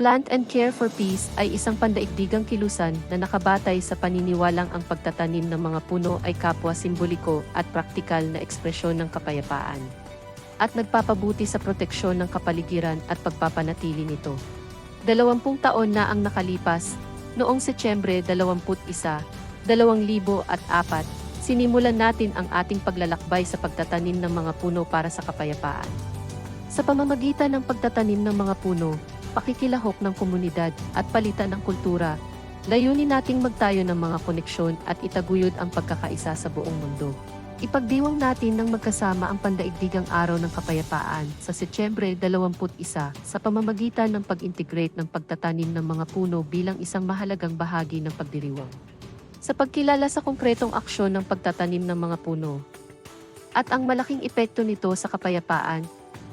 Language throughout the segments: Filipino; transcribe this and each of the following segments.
Plant and Care for Peace ay isang pandaigdigang kilusan na nakabatay sa paniniwalang ang pagtatanim ng mga puno ay kapwa simboliko at praktikal na ekspresyon ng kapayapaan. At nagpapabuti sa proteksyon ng kapaligiran at pagpapanatili nito. Dalawampung taon na ang nakalipas, noong Setyembre 21, 2004, sinimulan natin ang ating paglalakbay sa pagtatanim ng mga puno para sa kapayapaan. Sa pamamagitan ng pagtatanim ng mga puno, pakikilahok ng komunidad at palitan ng kultura, layunin nating magtayo ng mga koneksyon at itaguyod ang pagkakaisa sa buong mundo. Ipagdiwang natin ng magkasama ang pandaigdigang araw ng kapayapaan sa Setyembre 21 sa pamamagitan ng pag-integrate ng pagtatanim ng mga puno bilang isang mahalagang bahagi ng pagdiriwang. Sa pagkilala sa konkretong aksyon ng pagtatanim ng mga puno at ang malaking epekto nito sa kapayapaan,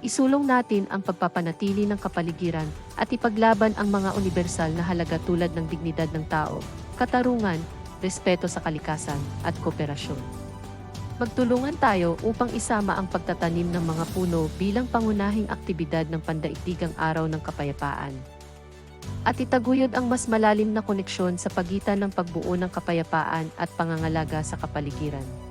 isulong natin ang pagpapanatili ng kapaligiran at ipaglaban ang mga universal na halaga tulad ng dignidad ng tao, katarungan, respeto sa kalikasan, at kooperasyon. Magtulungan tayo upang isama ang pagtatanim ng mga puno bilang pangunahing aktibidad ng pandaigdigang araw ng kapayapaan. At itaguyod ang mas malalim na koneksyon sa pagitan ng pagbuo ng kapayapaan at pangangalaga sa kapaligiran.